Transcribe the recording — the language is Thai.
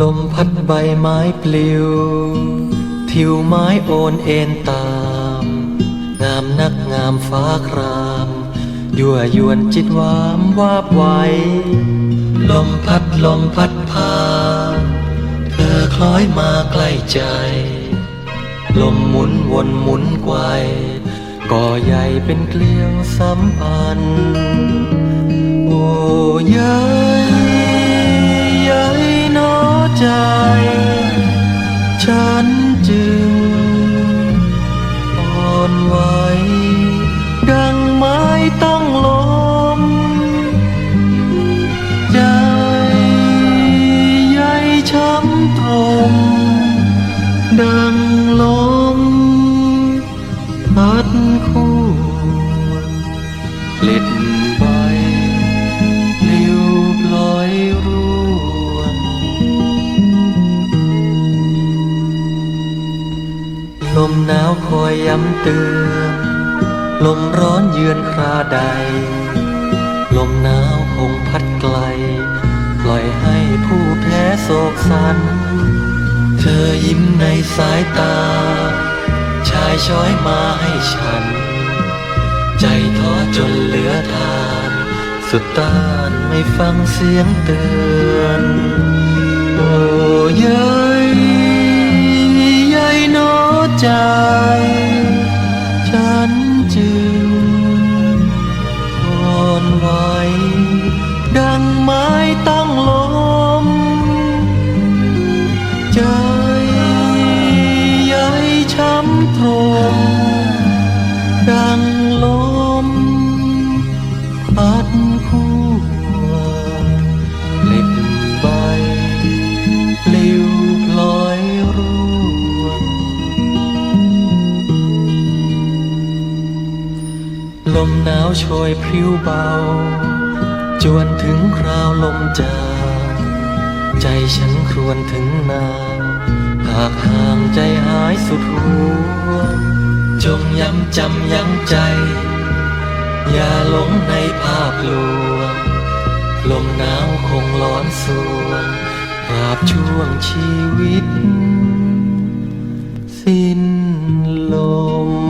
ลมพัดใบไม้ปลิว ทิวไม้โอนเอ็นตาม งามนักงามฟ้าคราม ยั่วยวนจิตวามวาบไหวลมพัดลมพัดพา เธอคล้อยมาใกล้ใจ ลมหมุนวนหมุนไกวก่อใหญ่เป็นเกลียวสัมพันธ์โอ้ ฉันจึงอ่อนไหวดังไม้ต้องลม ใจใยช้ำ ลมหนาวคอยย้ำเตือนลมร้อนเยือนคราใด ลมหนาวคงพัดไกล ปล่อยให้ผู้แพ้โศกสัน เธอยิ้มในสายตา ชายช้อยมาให้ฉัน ใจท้อจนเหลือทาน สุดต้านไม่ฟังเสียงเตือน ใลมหนาวโชยพริ้วเบา จวนถึงคราวลมจาง ใจฉันครวนถึงนาหากห่างใจหายสุดหัวจงย้ำจำยั้งใจ อย่าหลงในภาพลวงลมหนาวคงร้อนสวงตราบช่วงชีวิต สิ้นลม